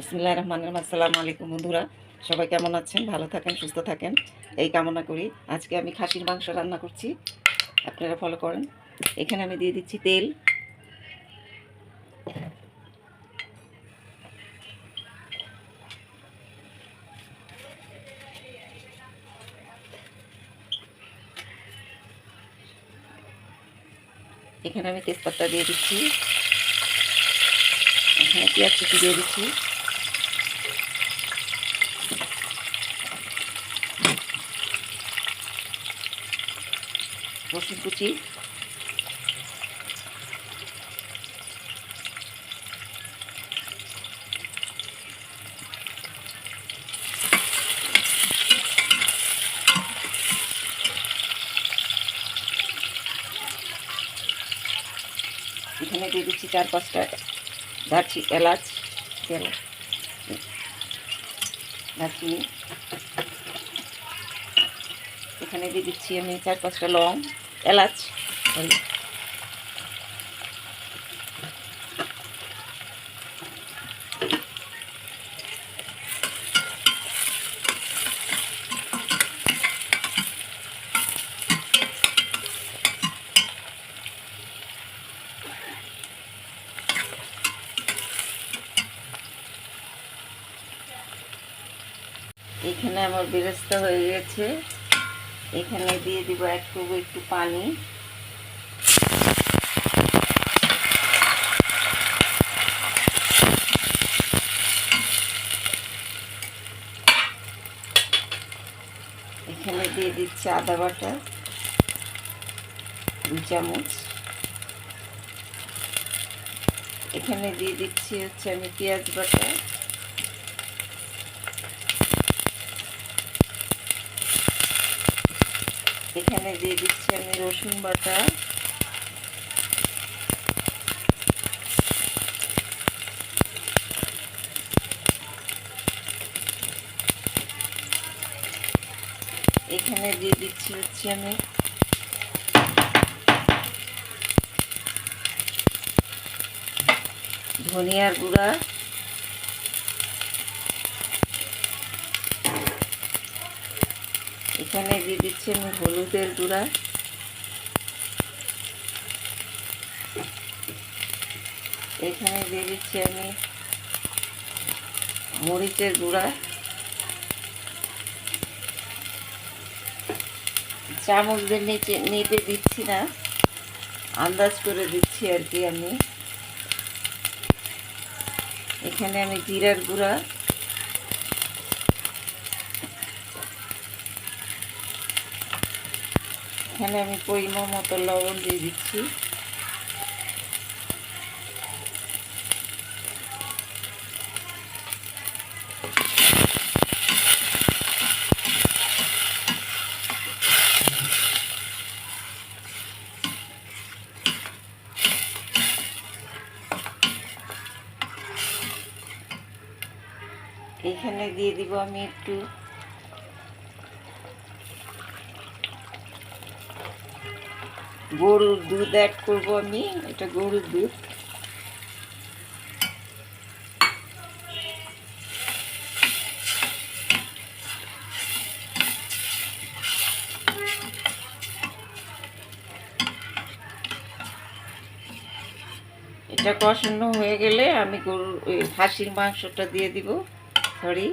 বিসমিল্লাহ রহমান রহিম। আসসালামু আলাইকুম বন্ধুরা। সবাই কেমন আছেন? ভালো থাকেন, সুস্থ থাকেন? এই কামনা করি। আজকে আমি খাসির মাংস রান্না করছি। আপনারা ফলো করেন। এখানে আমি দিয়ে দিচ্ছি তেল। এখানে আমি তেজপাতা দিয়ে দিচ্ছি। এখানে পেঁয়াজ কুচি দিয়ে দিচ্ছি। রসুন কুচি। এখানে দিয়ে দিচ্ছি চার পাঁচটা দারচি, এলাচ দারচিনি। এখানে দিয়ে দিচ্ছি আমি চার পাঁচটা লং। এলাচ। এখানে আমার বেরেস্তা হয়ে গেছে। এখানে দিয়ে দিব এক করব একটু পানি। এখানে দিয়ে দিচ্ছি আদা বাটা দুই চামচ। এখানে দিয়ে দিচ্ছি হচ্ছে আমি পেঁয়াজ বাটা। এখানে দিয়ে দিচ্ছি আমি রসুন বাটা। এখানে দিয়ে দিচ্ছি হচ্ছে আমি ধনিয়ার গুঁড়া। এখানে দিয়ে দিচ্ছি আমি হলুদের গুঁড়া। এখানে দিয়ে দিচ্ছি আমি মরিচের গুঁড়া। চামচ দিয়ে নিচে নেটে দিচ্ছি না, আন্দাজ করে দিচ্ছি আর কি আমি। এখানে আমি জিরার গুঁড়া। এখানে আমি পরিমাণ মতো লবণ দিয়ে দিচ্ছি। এখানে দিয়ে দিব আমি একটু গরুর দুধ অ্যাড করব আমি, এটা গরুর দুধ। এটা কষানো হয়ে গেলে আমি গরুর খাসির মাংসটা দিয়ে দিব সরি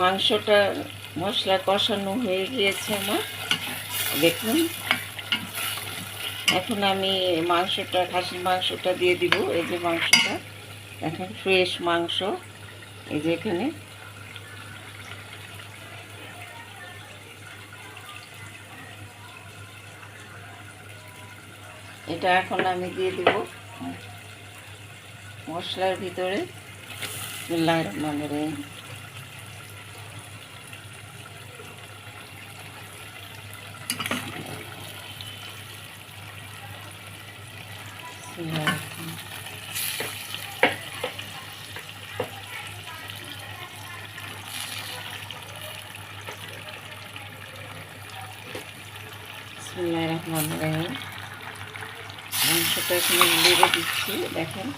মাংসটা মশলা কষানো হয়ে গিয়েছে আমার। দেখুন। এখন আমি মাংসটা, খাসির মাংসটা দিয়ে দিব, এই যে মাংসটা। এখন ফ্রেশ মাংস, এই যে এখানে। এটা এখন আমি দিয়ে দিব মশলার ভিতরে। বিসমিল্লাহির রহমানির রহমান রহিম। মাংসটা এখানে লেগে দিচ্ছি দেখেন।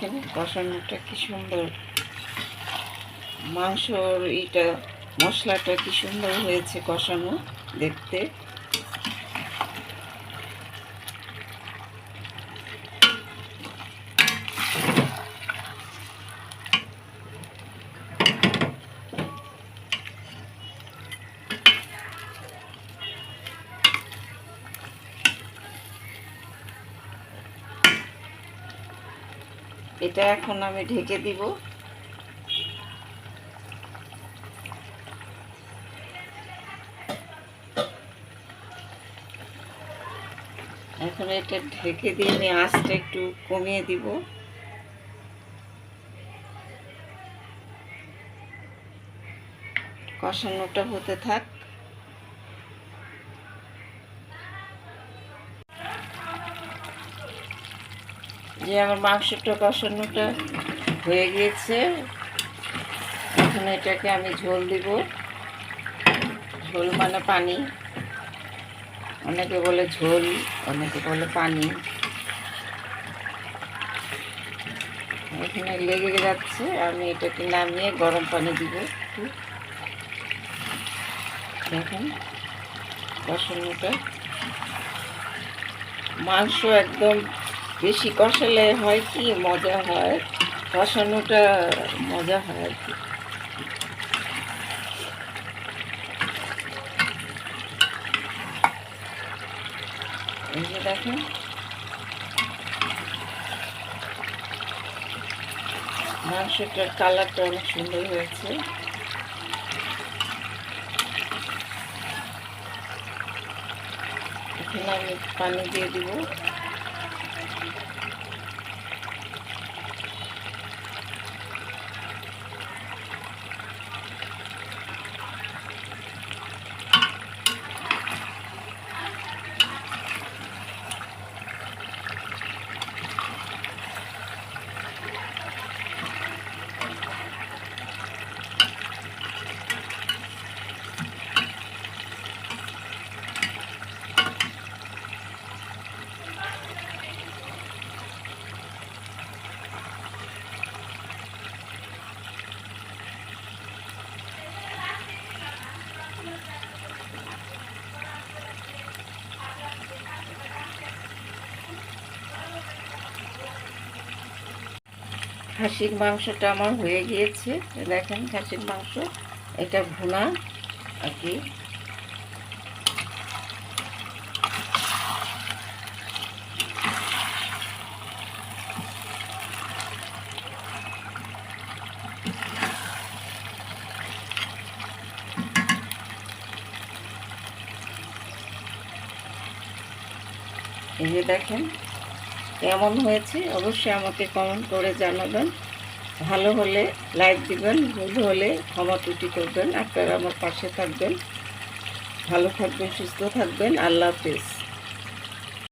দেখেন কষানোটা কি সুন্দর। মাংসর এইটা মশলাটা কি সুন্দর হয়েছে কষানো দেখতে। এটা এখন আমি ঢেকে দিব। এখন এটা ঢেকে দিয়ে আমি আঁচটা একটু কমিয়ে দিব। কষানোটা হতে থাক। যে আমার মাংসটা কষানোটা হয়ে গিয়েছে। এখন এটাকে আমি ঝোল দিব। ঝোল মানে পানি। অনেকে বলে ঝোল, অনেকে বলে পানি। এখানে লেগে যাচ্ছে। আমি এটাকে নামিয়ে গরম পানি দিব একটু। দেখেন কষানোটা মাংস একদম বেশি কষালে হয় কি? মজা হয়। কষানোটা মজা হয় আর কি। এই দেখেন। মাংসটার কালারটা অনেক সুন্দর হয়েছে। এখানে আমি পানি দিয়ে দিব। খাসির মাংসটা আমার হয়ে গিয়েছে। দেখেন খাসির মাংস, এটা ভুনা আর কি। এই যে দেখেন কেমন হয়েছে অবশ্যই আমাকে কমেন্ট করে জানাবেন। ভালো হলে লাইক দিবেন, ভুল হলে ক্ষমা ত্রুটি করবেন। আপনারা আমার পাশে থাকবেন। ভালো থাকবেন, সুস্থ থাকবেন। আল্লাহ হাফিজ।